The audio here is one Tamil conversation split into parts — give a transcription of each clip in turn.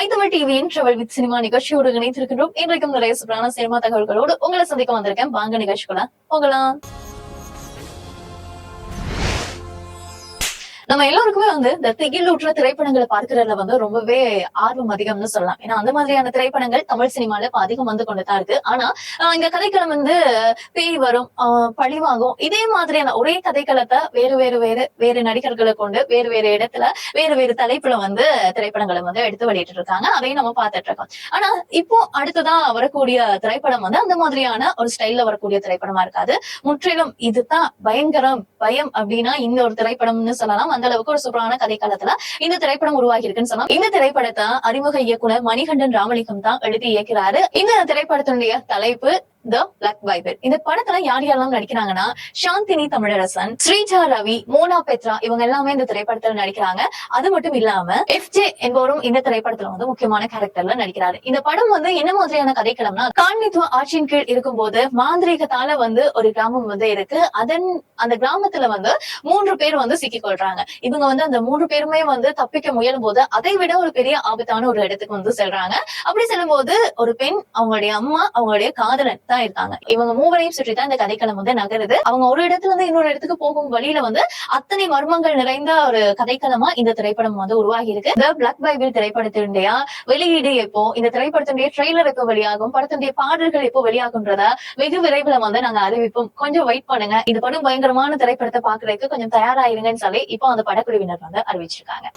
ஐ டிவியின் ட்ரவல் வித் சினிமா நிகழ்ச்சியோடு இணைத்திருக்கின்றோம் இன்றைக்கும் நிறைய சூப்பரான சினிமா தகவல்களோடு உங்களை சந்திக்க வந்திருக்கேன். வாங்க நிகழ்ச்சிக்குள்ள போகலாம். நம்ம எல்லாருக்குமே வந்து இந்த திகிலூற்ற திரைப்படங்களை பார்க்கறதுல வந்து ரொம்பவே ஆர்வம் அதிகம்னு சொல்லலாம். ஏன்னா அந்த மாதிரியான திரைப்படங்கள் தமிழ் சினிமால இப்ப அதிகம் வந்து கொண்டுதான் இருக்கு. ஆனா இந்த கதைக்களம் வந்து பேய் வரும் பழிவாகும் இதே மாதிரியான ஒரே கதைக்களத்தை வேறு வேறு வேறு வேறு நடிகர்களை கொண்டு வேறு வேறு இடத்துல வேறு வேறு தலைப்புல வந்து திரைப்படங்களை வந்து எடுத்து வெளியிட்டு இருக்காங்க அதையும் நம்ம பார்த்துட்டு இருக்கோம். ஆனா இப்போ அடுத்ததா வரக்கூடிய திரைப்படம் வந்து அந்த மாதிரியான ஒரு ஸ்டைல்ல வரக்கூடிய திரைப்படமா இருக்காது. முற்றிலும் இதுதான் பயங்கரம் பயம் அப்படின்னா இந்த ஒரு திரைப்படம்னு சொல்லலாம். அந்த அளவுக்கு ஒரு சூப்பரான கதைக்காலத்துல இந்த திரைப்படம் உருவாகி இருக்குன்னு சொல்லலாம் இந்த திரைப்படத்தை அறிமுக இயக்குனர் மணிகண்டன் ராமலிங்கம் தான் எழுதி இயக்கிறாரு. இந்த திரைப்படத்தினுடைய தலைப்பு த பிளாக் பைபிள் இந்த படத்துல யார் யாரெல்லாம் நடிக்கிறாங்கன்னா சாந்தினி தமிழரசன் ஸ்ரீஜா ரவி மோனா பெத்ரா இவங்க எல்லாமே இந்த திரைப்படத்துல நடிக்கிறாங்க. அது மட்டும் இல்லாம எஃப் ஜே என்பவரும் இந்த திரைப்படத்துல வந்து முக்கியமான கேரக்டர்ல நடிக்கிறாரு. இந்த படம் வந்து என்ன மாதிரியான கதைக்களம்னா காண்மித்துவ ஆட்சியின் கீழ் இருக்கும்போது மாந்திரீகத்தால வந்து ஒரு கிராமம் வந்து இருக்கு. அதன் அந்த கிராமத்துல வந்து மூன்று பேர் வந்து சிக்கிக் கொள்றாங்க இவங்க வந்து அந்த மூன்று பேருமே வந்து தப்பிக்க முயலும் போது அதை விட ஒரு பெரிய ஆபத்தான ஒரு இடத்துக்கு வந்து செல்றாங்க. அப்படி செல்லும்போது ஒரு பெண் அவங்களுடைய அம்மா அவங்களுடைய காதலன் தான் இருக்காங்க. இவங்க மூவரையும் சுற்றி தான் இந்த கதைக்களம் வந்து நகருது. அவங்க ஒரு இடத்துல இருந்து இன்னொரு இடத்துக்கு போகும் வழியில வந்து அத்தனை மர்மங்கள் நிறைந்த ஒரு கதைக்களமா இந்த திரைப்படம் வந்து உருவாகி இருக்கு த பிளாக் பைபிள் திரைப்படத்தினுடைய வெளியீடு எப்போ இந்த திரைப்படத்தினுடைய ட்ரெய்லர் எப்போ வெளியாகும் படத்தினுடைய பாடல்கள் எப்போ வெளியாகுன்றத வெகு விரைவில் வந்து நாங்க அறிவிப்போம். கொஞ்சம் வெயிட் பண்ணுங்க. இது படம் பயங்கரமான திரைப்படத்தை பாக்குறதுக்கு கொஞ்சம் தயாராயிருங்கன்னு சொல்லி இப்போ அந்த படக்குழுவினர் வந்து அறிவிச்சிருக்காங்க.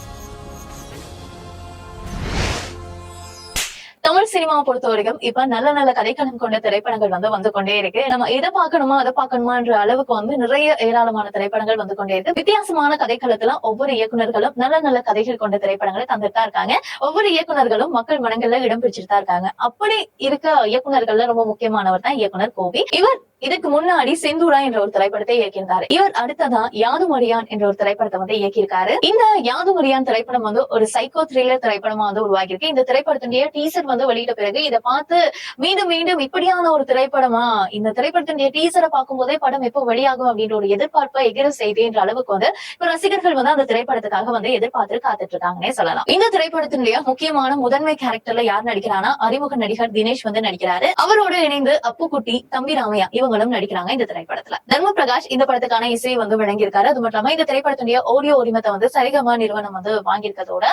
சினிமாவை பொறுத்த வரைக்கும் இப்ப நல்ல நல்ல கதைக்களம் கொண்ட திரைப்படங்கள் வந்து வந்து கொண்டே இருக்கு. நம்ம இதை பார்க்கணுமா அதை பார்க்கணுமான்ற அளவுக்கு வந்து நிறைய ஏராளமான திரைப்படங்கள் வந்து கொண்டே இருக்கு. வித்தியாசமான கதைக்களத்துல ஒவ்வொரு இயக்குனர்களும் நல்ல நல்ல கதைகள் கொண்ட திரைப்படங்களை தந்துட்டு தான் இருக்காங்க. ஒவ்வொரு இயக்குனர்களும் மக்கள் மனங்கள்ல இடம் பிடிச்சிட்டு தான் இருக்காங்க. அப்படி இருக்க இயக்குனர்கள்ல ரொம்ப முக்கியமானவர் தான் இயக்குனர் கோவி இவர் இதுக்கு முன்னாடி செந்தூரா என்ற ஒரு திரைப்படத்தை இயக்கியிருந்தாரு. இவர் அடுத்ததா யாதுமடியான் என்ற ஒரு திரைப்படத்தை வந்து இயக்கியிருக்காரு. இந்த யாதுமடியான் திரைப்படம் வந்து ஒரு சைக்கோ த்ரில்லர் திரைப்படமா வந்து உருவாகியிருக்கு. இந்த திரைப்படத்தினுடைய டீசர் வந்து வெளியிட்ட பிறகு இதை பார்த்து மீண்டும் மீண்டும் இப்படியான ஒரு திரைப்படமா இந்த திரைப்படத்தினுடைய டீசரை பார்க்கும் போதே படம் எப்போ வெளியாகும் அப்படின்ற ஒரு எதிர்பார்ப்பை எகிர செய்தேன்ற அளவுக்கு வந்து இப்ப ரசிகர்கள் வந்து அந்த திரைப்படத்துக்காக வந்து எதிர்பார்த்து காத்துட்டு இருக்காங்கன்னே சொல்லலாம். இந்த திரைப்படத்தினுடைய முக்கியமான முதன்மை கேரக்டர்ல யார் நடிக்கிறானா அறிமுக நடிகர் தினேஷ் வந்து நடிக்கிறாரு. அவரோடு இணைந்து அப்புக்குட்டி தம்பி ராமையா இவங்க அவங்களும் நடிக்கிறாங்க இந்த திரைப்படத்துல. தர்ம பிரகாஷ் இந்த படத்துக்கான இசை வந்து வழங்கியிருக்காரு. அது மட்டும் இல்லாம இந்த திரைப்படத்துடைய ஆடியோ உரிமத்தை வந்து சரிகமா நிறுவனம் வந்து வாங்கியிருக்கதோட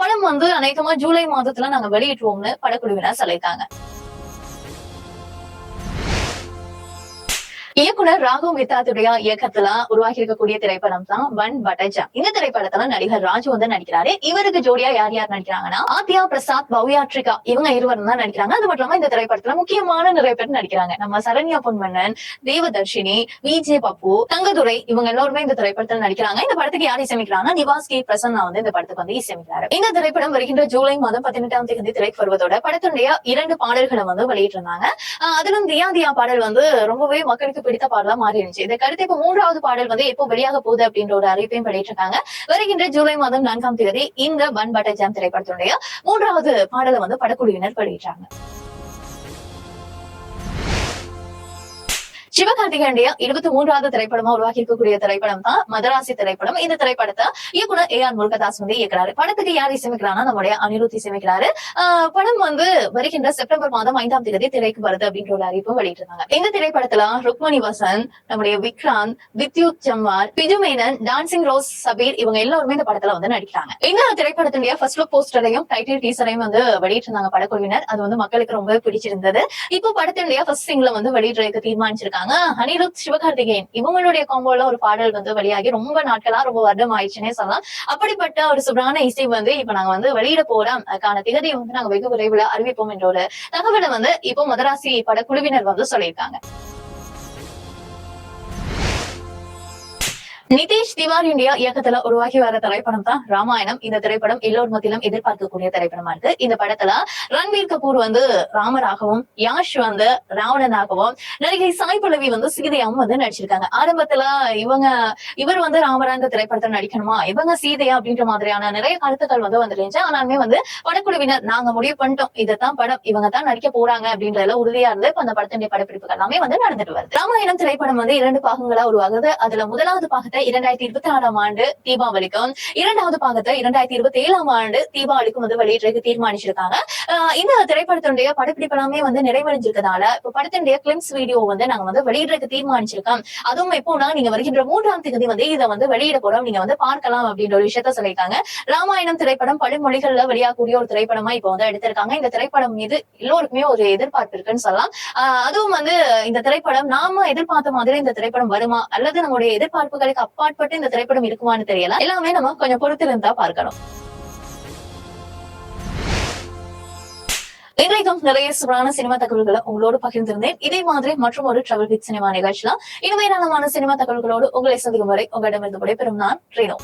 படம் வந்து அநேகமா ஜூலை மாதத்துல நாங்க வெளியிட்டுவோம்னு படக்குழுவினர் சொல்லியிருக்காங்க. இயக்குனர் ராகவ் மித்தாத்துடைய இயக்கத்துல உருவாகி இருக்கக்கூடிய திரைப்படம் தான் வன் பட்டஜா. இந்த திரைப்படத்துல நடிகர் ராஜு வந்து நடிக்கிறாரு. இவருக்கு ஜோடியா யார் யார் நடிக்கிறாங்கன்னா ஆத்யா பிரசாத் பவ்யாட்ரிகா இவங்க இருவரும் தான் நடிக்கிறாங்க. அது மட்டும் இல்லாம இந்த திரைப்படத்துல முக்கியமான நிறைய பேர் நடிக்கிறாங்க. நம்ம சரண்யா பொன்மன்னன் தேவதர்ஷினி விஜே பப்பு தங்கதுரை இவங்க எல்லாருமே இந்த திரைப்படத்துல நடிக்கிறாங்க. இந்த படத்துக்கு யார் இசைமிக்கிறாங்கன்னா நிவாஸ் கே. பிரசன்னா வந்து இந்த படத்துக்கு வந்து இசைமிக்கிறாரு இந்த திரைப்படம் வருகின்ற ஜூலை மாதம் பதினெட்டாம் தேதி திரைக்கு வருவதோட படத்துடைய இரண்டு பாடல்களை வந்து வெளியிட்டிருந்தாங்க. அதிலும் தியா தியா பாடல் வந்து ரொம்பவே மக்களுக்கு பிடித்த பாடலா மாறி இருந்துச்சு. இதை அடுத்து இப்ப மூன்றாவது பாடல் வந்து எப்போ வெளியாக போகுது அப்படின்ற ஒரு அறிவிப்பையும் வெளியிட்டிருக்காங்க. வருகின்ற ஜூலை மாதம் நான்காம் தேதி இந்த பன் பட்டர் ஜாம் திரைப்படத்துடைய மூன்றாவது பாடலை வந்து படக்குழுவினர் வெளியிட்டாங்க. சிவகார்த்திகேயனுடைய இருபத்தி மூன்றாவது திரைப்படமா உருவாக்கி இருக்கக்கூடிய திரைப்படம் தான் மதராசி திரைப்படம். இந்த திரைப்படத்தை இயக்குனர் ஏ ஆர் முருகதாஸ் வந்து இயக்குறாரு. படத்துக்கு யார் இசைமிக்கிறானா நம்முடைய அனிருத் இசைமிக்கிறாரு ஆஹ் படம் வந்து வருகின்ற செப்டம்பர் மாதம் ஐந்தாம் தேதி திரைக்கு வருது அப்படின்ற ஒரு அறிவிப்பும் வெளியிட்டிருந்தாங்க. இந்த திரைப்படத்துல ருக்மணி வசன் நம்முடைய விக்ராந்த் வித்யுத் ஜம்வார் பிஜு மேனன் டான்சிங் ரோஸ் சபீர் இவங்க எல்லாருமே இந்த படத்துல வந்து நடிக்கிறாங்க. இந்த திரைப்படத்தினுடைய ஃபர்ஸ்ட் லுக் போஸ்டரையும் டைட்டில் டீசரையும் வந்து வெளியிட்டிருந்தாங்க படக்குழுவினர். அது வந்து மக்களுக்கு ரொம்ப பிடிச்சிருந்தது. இப்போ படத்தினுடைய ஃபர்ஸ்ட் சிங்ல வந்து வெளியிடுறதுக்கு தீர்மானிச்சிருக்காங்க. அனிருத் சிவகார்த்திகேயன் இவங்களுடைய காம்போல ஒரு பாடல் வந்து வெளியாகி ரொம்ப நாட்களா ரொம்ப வருடம் ஆயிடுச்சுன்னே சொல்லலாம். அப்படிப்பட்ட ஒரு சுப்ரான இசை வந்து இப்ப நாங்க வந்து வெளியிட போறோம். அதுக்கான திகதியை வந்து நாங்க வெகு விரைவில் அறிவிப்போம் என்ற ஒரு தகவலை வந்து இப்போ மதராசி படக்குழுவினர் வந்து சொல்லியிருக்காங்க. நிதிஷ் திவாரியுடைய இயக்கத்துல உருவாகி வர திரைப்படம் தான் ராமாயணம். இந்த திரைப்படம் எல்லோர் மத்தியிலும் எதிர்பார்க்கக்கூடிய திரைப்படமா இருக்கு. இந்த படத்துல ரன்வீர் கபூர் வந்து ராமராகவும் யாஷ் வந்து ராவணனாகவும் நடிகை சாய் பல்லவி வந்து சீதையாவும் வந்து நடிச்சிருக்காங்க. ஆரம்பத்துல இவங்க இவர் வந்து ராமரா இந்த திரைப்படத்தை நடிக்கணுமா? இவங்க சீதையா அப்படின்ற மாதிரியான நிறைய கருத்துக்கள் வந்து வந்துருந்துச்சு. ஆனாலுமே வந்து படக்குழுவினர் நாங்க முடிவு பண்ணிட்டோம். இதுதான் படம். இவங்க தான் நடிக்க போறாங்க அப்படின்றதுல உறுதியா இருந்து இப்ப அந்த படத்தினுடைய படப்பிடிப்புகள் எல்லாமே வந்து நடந்துட்டு வருது. ராமாயணம் திரைப்படம் வந்து இரண்டு பாகங்களா உருவாகுது. அதுல முதலாவது பாகத்தை பாகத்தை இரண்டாயிரத்தி இருபத்தி ஆறாம் ஆண்டு தீபாவளிக்கும். இரண்டாவது பாகத்தை இரண்டாயிரத்தி இருபத்தி ஏழாம் ஆண்டு தீபாவளிக்கும் வந்து வெளியிட்டிருக்கு தீர்மானிச்சிருக்காங்க. இந்த திரைப்படத்தினுடைய படப்பிடிப்பு எல்லாமே வந்து நிறைவடைஞ்சிருக்கதால இப்ப படத்தினுடைய கிளிம்ஸ் வீடியோ வந்து நாங்க வந்து வெளியிடறதுக்கு தீர்மானிச்சிருக்கோம். அதுவும் எப்போனா நீங்க வருகின்ற மூன்றாம் தேதி வந்து இதை வந்து வெளியிட போறோம். நீங்க வந்து பார்க்கலாம் அப்படின்ற ஒரு விஷயத்த சொல்லியிருக்காங்க. ராமாயணம் திரைப்படம் படுமொழிகள்ல வெளியாகக்கூடிய ஒரு திரைப்படமா இப்போ வந்து எடுத்திருக்காங்க. இந்த திரைப்படம் மீது எல்லோருக்குமே ஒரு எதிர்பார்ப்பு இருக்குன்னு சொல்லலாம். ஆஹ் அதுவும் வந்து இந்த திரைப்படம் நாம எதிர்பார்த்த மாதிரி இந்த திரைப்படம் வருமா? அல்லது நம்மளுடைய எதிர்பார்ப்புகளுக்கு அப்பாற்பட்டு இந்த திரைப்படம் இருக்குமான்னு தெரியல. எல்லாமே நம்ம கொஞ்சம் பொறுத்திருந்தா பார்க்கணும். இன்றைக்கும் நிறைய சுவரான சினிமா தகவல்களை உங்களோடு பகிர்ந்திருந்தேன். இதே மாதிரி மற்றும் ஒரு டிராவல் வித் சினிமா நிகழ்ச்சியில இனிமே சினிமா தகவல்களோடு உங்களை சந்திக்கும் வரை உங்களிடமிருந்து விடைபெறும் நான் ரீனோ.